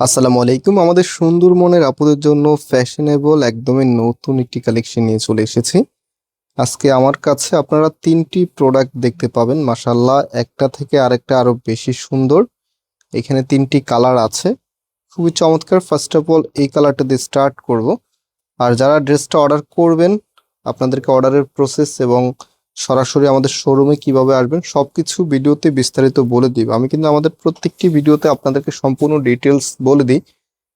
আসসালামু আলাইকুম। আমাদের সুন্দর মনের আপুদের জন্য ফ্যাশনেবল একদমই নতুন একটি কালেকশন নিয়ে চলে এসেছি। আজকে আমার কাছে আপনারা তিনটি প্রোডাক্ট দেখতে পাবেন। মাসাল্লাহ একটা থেকে আরেকটা আরও বেশি সুন্দর। এখানে তিনটি কালার আছে। খুবই চমৎকার। ফার্স্ট অফ অল এই কালারটা দিয়ে স্টার্ট করব। আর যারা ড্রেসটা অর্ডার করবেন, আপনাদেরকে অর্ডারের প্রসেস এবং সরাসরি আমাদের শোরুমে কীভাবে আসবেন, সবকিছু ভিডিওতে বিস্তারিত বলে দিব। আমি কিন্তু আমাদের প্রত্যেকটি ভিডিওতে আপনাদেরকে সম্পূর্ণ ডিটেলস বলে দিই।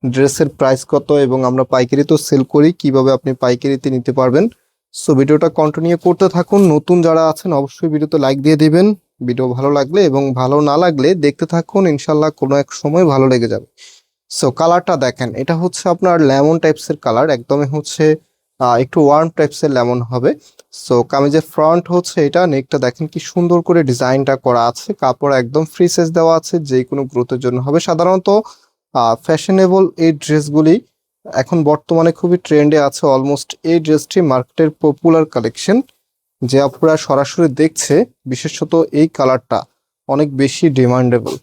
ড্রেসের প্রাইস কত এবং আমরা পাইকারিতেও সেল করি, কীভাবে আপনি পাইকারিতে নিতে পারবেন? সো ভিডিওটা কন্টিনিউ করতে থাকুন। নতুন যারা আছেন, অবশ্যই ভিডিওতে লাইক দিয়ে দিবেন। ভিডিও ভালো লাগলে এবং ভালো না লাগলে দেখতে থাকুন ইনশাল্লাহ কোনো এক সময় ভালো লেগে যাবে। সো কালারটা দেখেন, এটা হচ্ছে আপনার লেমন টাইপসের কালার একদমই হচ্ছে একটু ওয়ার্ম টাইপসের লেমন হবে। সো কামিজের ফ্রন্ট হচ্ছে এটা নেকটা দেখেন কি সুন্দর করে ডিজাইনটা করা আছে। কাপড় একদম ফ্রি সাইজ দেওয়া আছে যে কোনো গ্রোথের জন্য হবে। সাধারণত ফ্যাশনেবল এই ড্রেসগুলি এখন বর্তমানে খুবই ট্রেন্ডে আছে। অলমোস্ট এই ড্রেসটি মার্কেটের পপুলার কালেকশন যে আপনারা সরাসরি দেখছে, বিশেষত এই কালারটা অনেক বেশি ডিমান্ডেবল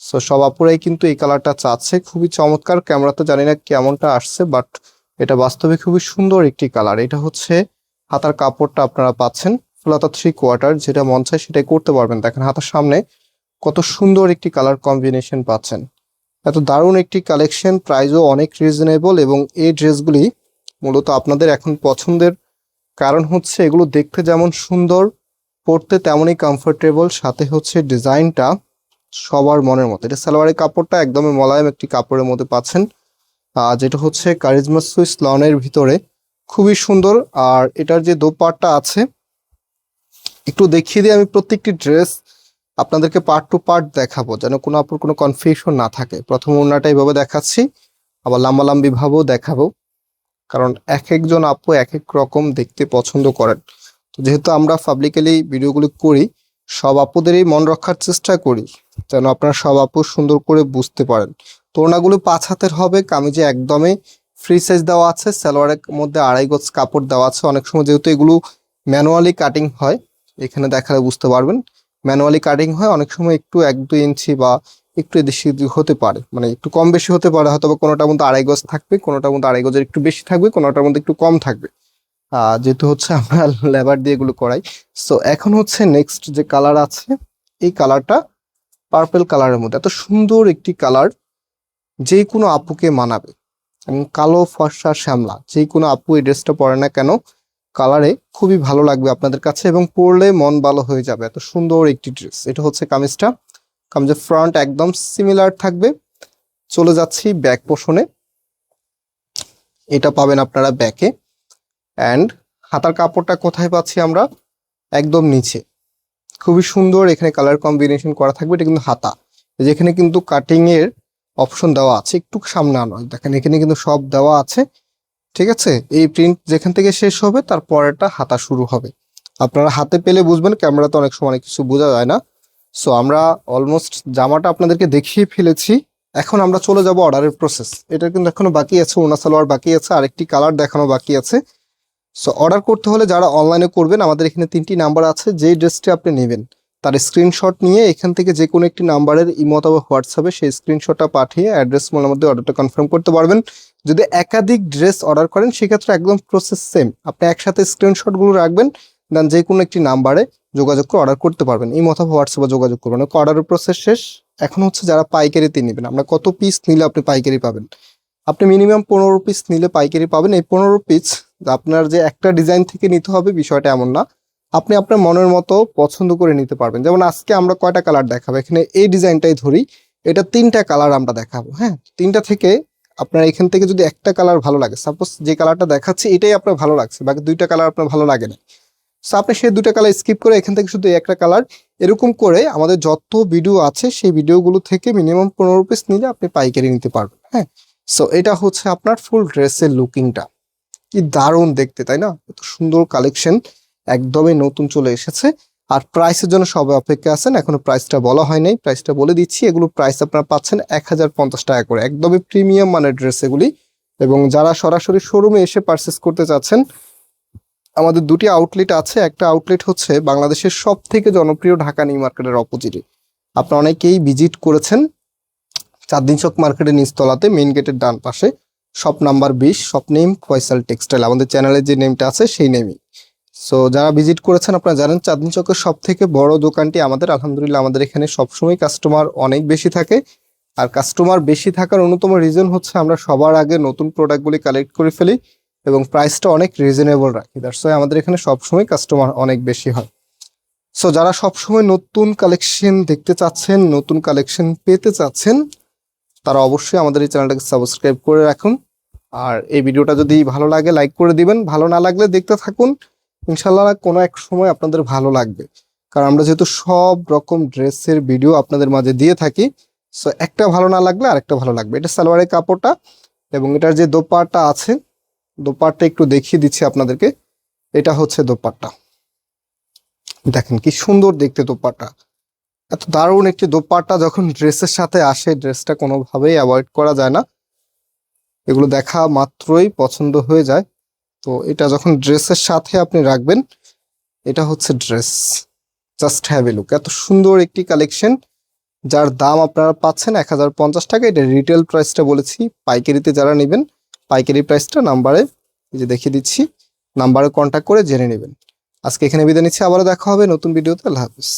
সো সব আপুরাই কিন্তু এই কালারটা চাচ্ছে। খুবই চমৎকার। ক্যামেরাতে জানি না কেমনটা আসছে বাট এটা বাস্তবে খুবই সুন্দর একটি কালার। এটা হচ্ছে হাতার কাপড়টা আপনারা পাচ্ছেন, ফুলাতা থ্রি কোয়ার্টার যেটা মন চায় সেটাই করতে পারবেন। দেখেন হাতার সামনে কত সুন্দর একটি কালার কম্বিনেশন পাচ্ছেন। এত দারুণ একটি কালেকশন প্রাইসও অনেক রিজনেবল এবং এই ড্রেসগুলি মূলত আপনাদের এখন পছন্দের। কারণ হচ্ছে এগুলো দেখতে যেমন সুন্দর, পরতে তেমনই কমফোর্টেবল সাথে হচ্ছে ডিজাইনটা সবার মনের মতো। এটা সালোয়ারের কাপড়টা একদমই মোলায়েম একটি কাপড়ের মধ্যে পাচ্ছেন। যেটা হচ্ছে কারিজমা সুইস লনের ভিতরে। খুবই সুন্দর। আর এটার যে দোপাট্টা আছে, একটু দেখিয়ে দিয়ে আমি প্রত্যেকটি ড্রেস আপনাদেরকে পার্ট টু পার্ট দেখাবো, যেন কোনো আপুর কোনো কনফিউশন না থাকে। প্রথম ওড়নাটা এইভাবে দেখাচ্ছি, আবার লম্বা লম্বি ভাবেও দেখাবো, কারণ এক একজন আপু এক এক রকম দেখতে পছন্দ করেন। তো যেহেতু আমরা পাবলিক্যালি ভিডিওগুলো করি, সব আপুদেরই মন রক্ষার চেষ্টা করি, যেন আপনারা সব আপু সুন্দর করে বুঝতে পারেন। তোড়নাগুলো পাঁচ হাতের হবে, কামিজে একদমই ফ্রি সাইজ দেওয়া আছে, সালোয়ারের মধ্যে আড়াই গজ কাপড় দেওয়া আছে। অনেক সময় যেহেতু এগুলো ম্যানুয়ালি কাটিং হয়, এখানে দেখালে বুঝতে পারবেন। ম্যানুয়ালি কাটিং হয়, অনেক সময় একটু এক, দুই ইঞ্চি বা একটু বেশি হতে পারে। মানে একটু কম বেশি হতে পারে হয়তো বা কোনোটার মধ্যে আড়াই গজ থাকবে, কোনোটার মধ্যে আড়াই গজের একটু বেশি থাকবে, কোনোটার মধ্যে একটু কম থাকবে। যেহেতু হচ্ছে আমরা লেবার দিয়ে এগুলো করাই। সো এখন হচ্ছে নেক্সট যে কালার আছে, এই কালারটা পার্পল কালারের মধ্যে। এত সুন্দর একটি কালার যে কোনো আপুকে মানাবে। এবং কালো, ফর্সা, শ্যামলা যে কোনো আপু এই ড্রেসটা পরে না কেন, কালারে খুবই ভালো লাগবে আপনাদের কাছে এবং পরলে মন ভালো হয়ে যাবে। এত সুন্দর একটি ড্রেস। এটা হচ্ছে কামিজটা। কামিজের ফ্রন্ট একদম সিমিলার থাকবে। চলে যাচ্ছি ব্যাক পোষণে এটা পাবেন আপনারা ব্যাকে অ্যান্ড হাতার কাপড়টা কোথায় পাচ্ছি আমরা? একদম নিচে। খুবই সুন্দর এখানে কালার কম্বিনেশন করা থাকবে। এটা কিন্তু হাতা। যেখানে কিন্তু কাটিং এর অপশন দেওয়া আছে, একটু সামনে আনো। দেখেন, এখানে কিন্তু সব দেওয়া আছে, ঠিক আছে? এই প্রিন্ট যেখান থেকে শেষ হবে, তার পরেরটা হাতা শুরু হবে। আপনারা হাতে পেলে বুঝবেন, ক্যামেরাতে অনেক সময় অনেক কিছু বোঝা যায় না। সো আমরা অলমোস্ট জামাটা আপনাদেরকে দেখিয়ে ফেলেছি। এখন আমরা চলে যাব অর্ডারের প্রসেস এটা কিন্তু এখনও বাকি আছে, ওনা সালোয়ার বাকি আছে, আরেকটি কালার দেখানো বাকি আছে। সো অর্ডার করতে হলে যারা অনলাইনে করবেন, আমাদের এখানে তিনটি নাম্বার আছে, যেই ড্রেসটি আপনি নেবেন। তার স্ক্রিনশট নিয়ে এখান থেকে যে কোনো একটি নাম্বারের ইমো অথবা হোয়াটসঅ্যাপে সেই স্ক্রিনশটটা পাঠিয়ে অ্যাড্রেস মনের মধ্যে অর্ডারটা কনফার্ম করতে পারবেন। যদি একাধিক ড্রেস অর্ডার করেন, সেক্ষেত্রে একদম প্রসেস সেম আপনি একসাথে স্ক্রিনশটগুলো রাখবেন দেন যে কোনো একটি নাম্বারে যোগাযোগ করে অর্ডার করতে পারবেন। এই অথবা হোয়াটসঅ্যাপে যোগাযোগ করবেন। অর্ডারের প্রসেস শেষ। এখন হচ্ছে যারা পাইকারিতে নেবেন, আমরা কত পিস নিলে আপনি পাইকারি পাবেন? আপনি মিনিমাম পনেরো পিস নিলে পাইকারি পাবেন। এই পনেরো পিস আপনার যে একটা ডিজাইন থেকে নিতে হবে বিষয়টা এমন না। আপনি আপনার মনের মতো পছন্দ করে নিতে পারবেন। যেমন আজকে আমরা কয়টা কালার দেখাবো? এখানে এই ডিজাইনটাই ধরি। এটা তিনটা কালার আমরা দেখাবো হ্যাঁ? তিনটা থেকে আপনার এখান থেকে যদি একটা কালার ভালো লাগে সাপোজ যে কালারটা দেখাচ্ছি, এটাই আপনার ভালো লাগছে, বাকি দুইটা কালার আপনার ভালো লাগে না। সো আপনি সেই দুইটা কালার স্কিপ করে এখান থেকে শুধু একটা কালার এরকম করে আমাদের যত ভিডিও আছে, সেই ভিডিওগুলো থেকে মিনিমাম পনেরো পিস নিলে আপনি পাইকারি নিতে পারবেন হ্যাঁ? সো এটা হচ্ছে আপনার ফুল ড্রেসের লুকিংটা কি দারুণ দেখতে, তাই না? এত সুন্দর কালেকশন একদমই নতুন চলে এসেছে। আর প্রাইসের জন্য সবাই অপেক্ষা আছেন। এখনও প্রাইসটা বলা হয় নাই প্রাইসটা বলে দিচ্ছি, এগুলো প্রাইস আপনারা পাচ্ছেন এক হাজার পঞ্চাশ টাকা করে। একদমই প্রিমিয়াম মানের ড্রেস এগুলি। এবং যারা সরাসরি শোরুমে এসে পারচেস করতে চাচ্ছেন, আমাদের দুটি আউটলেট আছে। একটা আউটলেট হচ্ছে বাংলাদেশের সব থেকে জনপ্রিয় ঢাকা নিউ মার্কেটের অপোজিটে আপনারা অনেকেই ভিজিট করেছেন চাঁদদিন চক মার্কেটের নিচতলাতে মেইন গেটের ডান পাশে। শপ নাম্বার বিশ শপ নেম ফয়সাল টেক্সটাইল আমাদের চ্যানেলের যে নেমটা আছে, সেই নেমই সো যারা ভিজিট করেছেন, আপনারা জানেন চাঁদনি চকের সব থেকে বড় দোকানটি আমাদের। আলহামদুলিল্লাহ, আমাদের এখানে সবসময় কাস্টমার অনেক বেশি থাকে। আর কাস্টমার বেশি থাকার অন্যতম রিজন হচ্ছে আমরা সবার আগে নতুন প্রোডাক্টগুলি কালেক্ট করে ফেলি এবং প্রাইসটা অনেক রিজনেবল রাখি। দ্যাটস ওয়াই আমাদের এখানে সবসময় কাস্টমার অনেক বেশি হয়। সো যারা সবসময় নতুন কালেকশন দেখতে চাচ্ছেন, নতুন কালেকশন পেতে চাচ্ছেন, তারা অবশ্যই আমাদের এই চ্যানেলটাকে সাবস্ক্রাইব করে রাখুন। আর এই ভিডিওটা যদি ভালো লাগে লাইক করে দিবেন। ভালো না লাগলে দেখতে থাকুন। ইনশাল্লাহ কোনো এক সময় আপনাদের ভালো লাগবে। কারণ আমরা যেহেতু সব রকম ড্রেসের ভিডিও আপনাদের মাঝে দিয়ে থাকি সো একটা ভালো না লাগলে আরেকটা ভালো লাগবে। এটা সালোয়ারের কাপড়টা এবং এটার যে দোপাট্টা আছে, দোপাট্টা একটু দেখিয়ে দিচ্ছি আপনাদেরকে। এটা হচ্ছে দোপাট্টা। দেখেন কি সুন্দর দেখতে দোপাট্টা। এত দারুণ একটি দোপাট্টা যখন ড্রেসের সাথে আসে, ড্রেসটা কোনোভাবেই অ্যাভয়েড করা যায় না। এগুলো দেখা মাত্রই পছন্দ হয়ে যায়। তো এটা যখন ড্রেসের সাথে আপনি রাখবেন, এটা হচ্ছে dress. Just have a look এত সুন্দর একটি কালেকশন, যার দাম আপনারা পাচ্ছেন এক হাজার পঞ্চাশ টাকা। এটা রিটেল প্রাইসটা বলেছি, পাইকারিতে যারা নেবেন, পাইকারি প্রাইসটা নাম্বারে এই যে দেখিয়ে দিচ্ছি নাম্বারে কন্ট্যাক্ট করে জেনে নেবেন। আজকে এখানে বিদায় নিচ্ছি, আবারও দেখা হবে নতুন ভিডিওতে আল্লাহ হাফিজ।